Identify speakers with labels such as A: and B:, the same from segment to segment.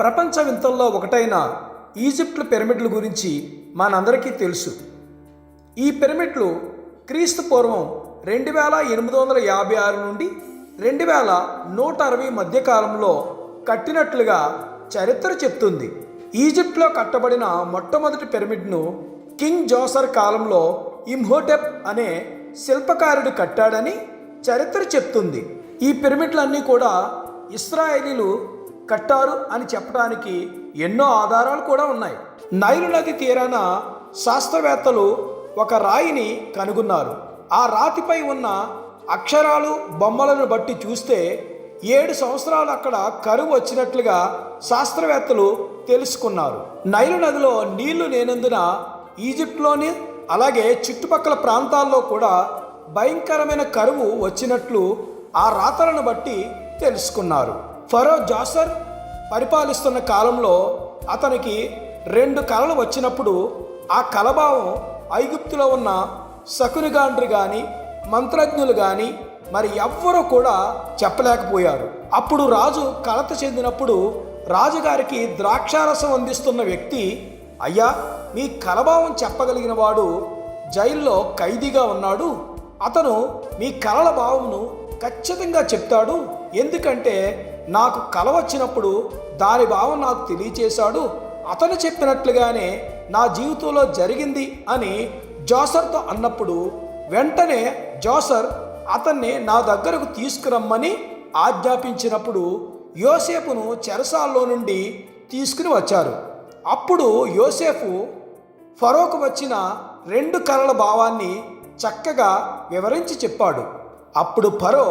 A: ప్రపంచ వింతల్లో ఒకటైన ఈజిప్ట్ పిరమిడ్ల గురించి మనందరికీ తెలుసు. ఈ పిరమిడ్లు క్రీస్తు పూర్వం రెండు వేల ఎనిమిది వందల యాభై ఆరు నుండి రెండు వేల నూట అరవై మధ్యకాలంలో కట్టినట్లుగా చరిత్ర చెప్తుంది. ఈజిప్ట్లో కట్టబడిన మొట్టమొదటి పిరమిడ్ను కింగ్ జోసర్ కాలంలో ఇమ్హోటెప్ అనే శిల్పకారుడు కట్టాడని చరిత్ర చెప్తుంది. ఈ పిరమిడ్లన్నీ కూడా ఇస్రాయేలీలు కట్టారు అని చెప్పడానికి ఎన్నో ఆధారాలు కూడా ఉన్నాయి. నైలు నది తీరాన శాస్త్రవేత్తలు ఒక రాయిని కనుగొన్నారు. ఆ రాతిపై ఉన్న అక్షరాలు బొమ్మలను బట్టి చూస్తే ఏడు సంవత్సరాలు అక్కడ కరువు వచ్చినట్లుగా శాస్త్రవేత్తలు తెలుసుకున్నారు. నైలు నదిలో నీళ్ళు లేనందున ఈజిప్ట్లోని అలాగే చుట్టుపక్కల ప్రాంతాల్లో కూడా భయంకరమైన కరువు వచ్చినట్లు ఆ రాతలను బట్టి తెలుసుకున్నారు. ఫరో జాసర్ పరిపాలిస్తున్న కాలంలో అతనికి రెండు కళలు వచ్చినప్పుడు ఆ కలభావం ఐగుప్తులో ఉన్న శకునిగాండ్రు కానీ మంత్రజ్ఞులు కానీ మరి ఎవ్వరూ కూడా చెప్పలేకపోయారు. అప్పుడు రాజు కలత చెందినప్పుడు రాజుగారికి ద్రాక్షారసం అందిస్తున్న వ్యక్తి అయ్యా మీ కలభావం చెప్పగలిగిన వాడు జైల్లో ఖైదీగా ఉన్నాడు. అతను మీ కలల భావమును ఖచ్చితంగా చెప్తాడు. ఎందుకంటే నాకు కల వచ్చినప్పుడు దాని భావం నాకు తెలియచేశాడు. అతను చెప్పినట్లుగానే నా జీవితంలో జరిగింది అని జోసర్తో అన్నప్పుడు వెంటనే జోసర్ అతన్ని నా దగ్గరకు తీసుకురమ్మని ఆజ్ఞాపించినప్పుడు యోసేపును చెరసాల్లో నుండి తీసుకుని వచ్చారు. అప్పుడు యోసేపు ఫరోకు వచ్చిన రెండు కళల భావాన్ని చక్కగా వివరించి చెప్పాడు. అప్పుడు ఫరో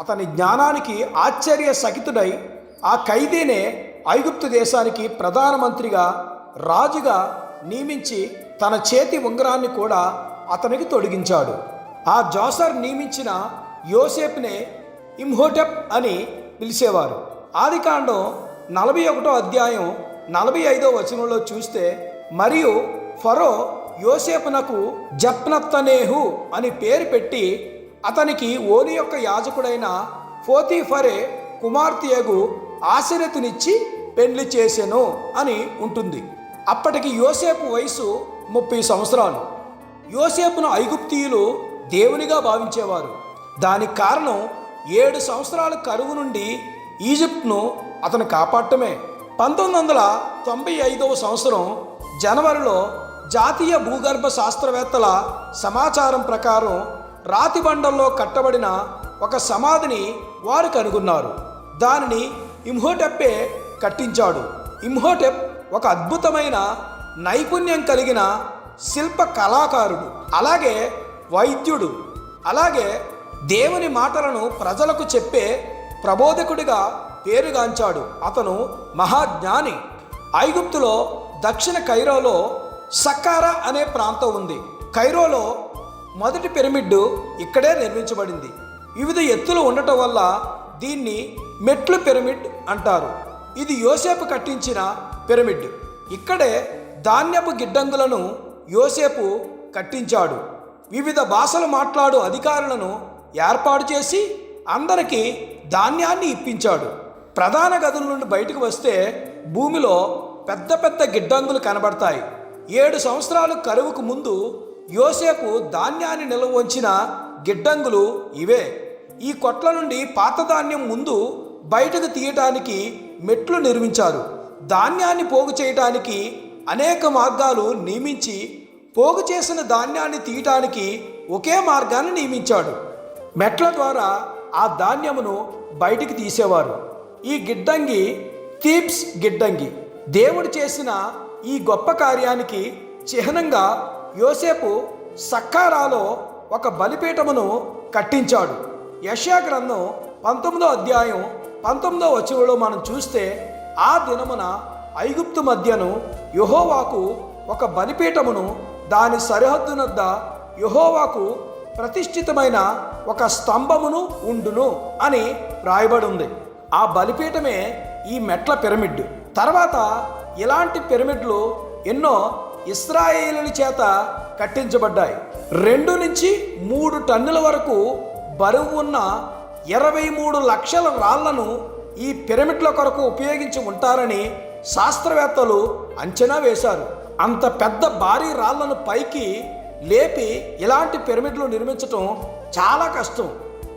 A: అతని జ్ఞానానికి ఆశ్చర్య సకితుడై ఆ ఖైదీనే ఐగుప్తు దేశానికి ప్రధానమంత్రిగా రాజుగా నియమించి తన చేతి ఉంగరాన్ని కూడా అతనికి తొడిగించాడు. ఆ జాసర్ నియమించిన యోసేపునే ఇమ్హోటెప్ అని పిలిచేవారు. ఆదికాండం నలభై ఒకటో అధ్యాయం నలభై ఐదో వచనంలో చూస్తే మరియు ఫరో యోసేపునకు జప్నత్తనేహు అని పేరు పెట్టి అతనికి ఓని యొక్క యాజకుడైన ఫోతీఫరే కుమార్తెయగు ఆశరతినిచ్చి పెళ్ళి చేసెను అని ఉంటుంది. అప్పటికి యోసేపు వయసు ముప్పై సంవత్సరాలు. యోసేపును ఐగుప్తీయులు దేవునిగా భావించేవారు. దానికి కారణం ఏడు సంవత్సరాల కరువు నుండి ఈజిప్ట్ను అతను కాపాడటమే. పంతొమ్మిది వందల తొంభై ఐదవ సంవత్సరం జనవరిలో జాతీయ భూగర్భ శాస్త్రవేత్తల సమాచారం ప్రకారం రాతి బండల్లో కట్టబడిన ఒక సమాధిని వారు కనుగొన్నారు. దానిని ఇమ్హోటెప్పే కట్టించాడు. ఇమ్హోటెప్ ఒక అద్భుతమైన నైపుణ్యం కలిగిన శిల్ప కళాకారుడు అలాగే వైద్యుడు అలాగే దేవుని మాటలను ప్రజలకు చెప్పే ప్రబోధకుడిగా పేరుగాంచాడు. అతను మహాజ్ఞాని. ఐగుప్తులో దక్షిణ కైరోలో సక్కారా అనే ప్రాంతం ఉంది. కైరోలో మొదటి పిరమిడ్ ఇక్కడే నిర్మించబడింది. వివిధ ఎత్తులు ఉండటం వల్ల దీన్ని మెట్లు పిరమిడ్ అంటారు. ఇది యోసేపు కట్టించిన పిరమిడ్. ఇక్కడే ధాన్యపు గిడ్డంగులను యోసేపు కట్టించాడు. వివిధ భాషలు మాట్లాడు అధికారులను ఏర్పాటు చేసి అందరికీ ధాన్యాన్ని ఇప్పించాడు. ప్రధాన గదుల నుండి బయటకు వస్తే భూమిలో పెద్ద పెద్ద గిడ్డంగులు కనబడతాయి. ఏడు సంవత్సరాలు కరువుకు ముందు యోసేపు ధాన్యాన్ని నిల్వ ఉంచిన గిడ్డంగులు ఇవే. ఈ కొట్ల నుండి పాత ధాన్యం ముందు బయటకు తీయటానికి మెట్లు నిర్మించారు. ధాన్యాన్ని పోగు చేయటానికి అనేక మార్గాలు నియమించి పోగు చేసిన ధాన్యాన్ని తీయటానికి ఒకే మార్గాన్ని నియమించాడు. మెట్ల ద్వారా ఆ ధాన్యమును బయటికి తీసేవారు. ఈ గిడ్డంగి థీప్స్ గిడ్డంగి. దేవుడు చేసిన ఈ గొప్ప కార్యానికి చిహ్నంగా యోసేపు సక్కారాలో ఒక బలిపీఠమును కట్టించాడు. యశా గ్రంథం పంతొమ్మిదో అధ్యాయం పంతొమ్మిదో వచనంలో మనం చూస్తే ఆ దినమున ఐగుప్తు మధ్యను యహోవాకు ఒక బలిపీఠమును దాని సరిహద్దునద్ద యహోవాకు ప్రతిష్ఠితమైన ఒక స్తంభమును ఉండును అని రాయబడి ఉంది ఆ బలిపీఠమే ఈ మెట్ల పిరమిడ్. తర్వాత ఇలాంటి పిరమిడ్లు ఎన్నో ఇస్రాయేలుని చేత కట్టించబడ్డాయి. రెండు నుంచి మూడు టన్నుల వరకు బరువు ఉన్న ఇరవై మూడు లక్షల రాళ్ళను ఈ పిరమిడ్ల కొరకు ఉపయోగించి ఉంటారని శాస్త్రవేత్తలు అంచనా వేశారు. అంత పెద్ద భారీ రాళ్ళను పైకి లేపి ఇలాంటి పిరమిడ్లు నిర్మించటం చాలా కష్టం.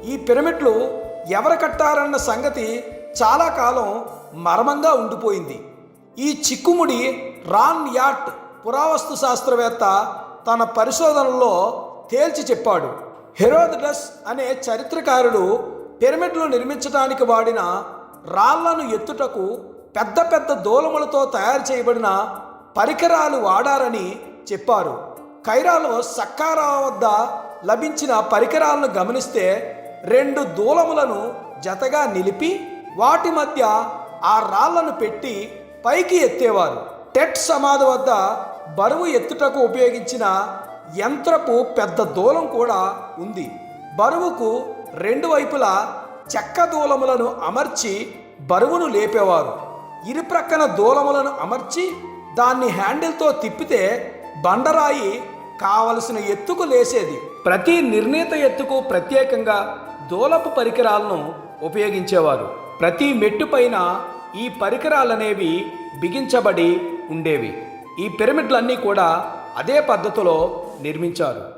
A: ఈ పిరమిడ్లు ఎవరు కట్టారన్న సంగతి చాలా కాలం మర్మంగా ఉండిపోయింది. ఈ చిక్కుముడి రాన్ యాట్ పురావస్తు శాస్త్రవేత్త తన పరిశోధనలో తేల్చి చెప్పాడు. హెరోదడస్ అనే చరిత్రకారుడు పిరమిడ్లు నిర్మించడానికి వాడిన రాళ్ళను ఎత్తుటకు పెద్ద పెద్ద దూలములతో తయారు చేయబడిన పరికరాలు వాడారని చెప్పారు. కైరాలో సక్కారా వద్ద లభించిన పరికరాలను గమనిస్తే రెండు దూలములను జతగా నిలిపి వాటి మధ్య ఆ రాళ్ళను పెట్టి పైకి ఎత్తేవారు. టెట్ సమాధి వద్ద బరువు ఎత్తుటకు ఉపయోగించిన యంత్రపు పెద్ద దూలం కూడా ఉంది. బరువుకు రెండు వైపులా చెక్క దూలములను అమర్చి బరువును లేపేవారు. ఇరుప్రక్కన దూలములను అమర్చి దాన్ని హ్యాండిల్తో తిప్పితే బండరాయి కావలసిన ఎత్తుకు లేసేది. ప్రతి నిర్ణీత ఎత్తుకు ప్రత్యేకంగా దూలపు పరికరాలను ఉపయోగించేవారు. ప్రతి మెట్టు పైన ఈ పరికరాలనేవి బిగించబడి ఉండేవి. ఈ పిరమిడ్లన్నీ కూడా అదే పద్ధతిలో నిర్మించారు.